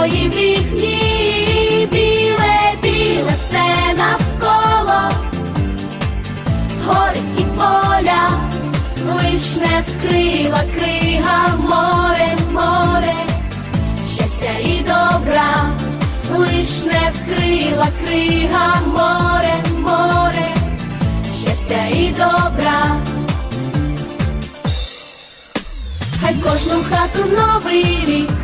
на твої вікні, біле, біле все навколо, гори і поля, лиш не вкрила крига море, море, щастя і добра, лиш не вкрила крига море, море, щастя і добра. Хай кожну хату новий рік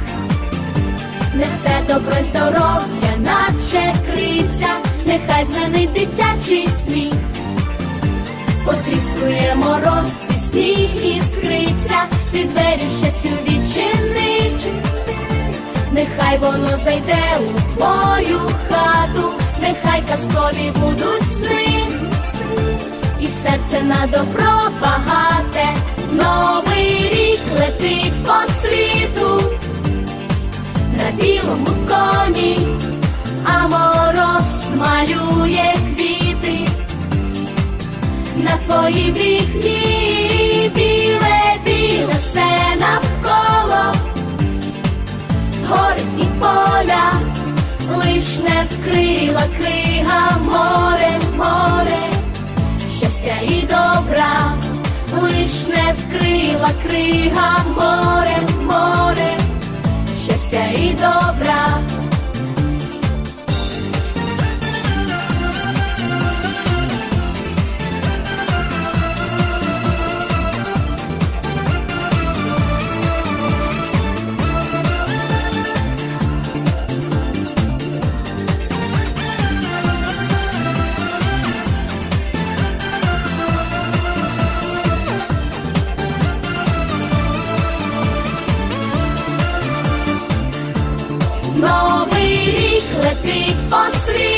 несе добро здоров'я, наче криця, нехай дзвенить дитячий сміх, потріскує мороз і сніг іскриться, ти двері щастю відчинить, нехай воно зайде у твою хату, нехай казкові будуть сни, і серце на добро твої вікні, біле, біле все навколо, горить і поля, лиш не вкрила крига море, море, щастя і добра, лиш не вкрила крига море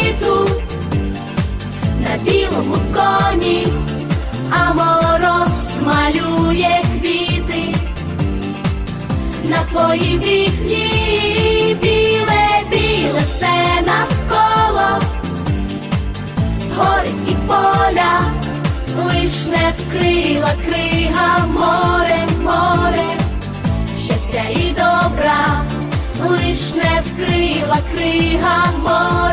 світу на білому коні, а мороз малює квіти. На твої вікні, біле, біле все навколо, гори і поля, лиш вкрила крига море, море, щастя і добра лиш не вкрила крига море,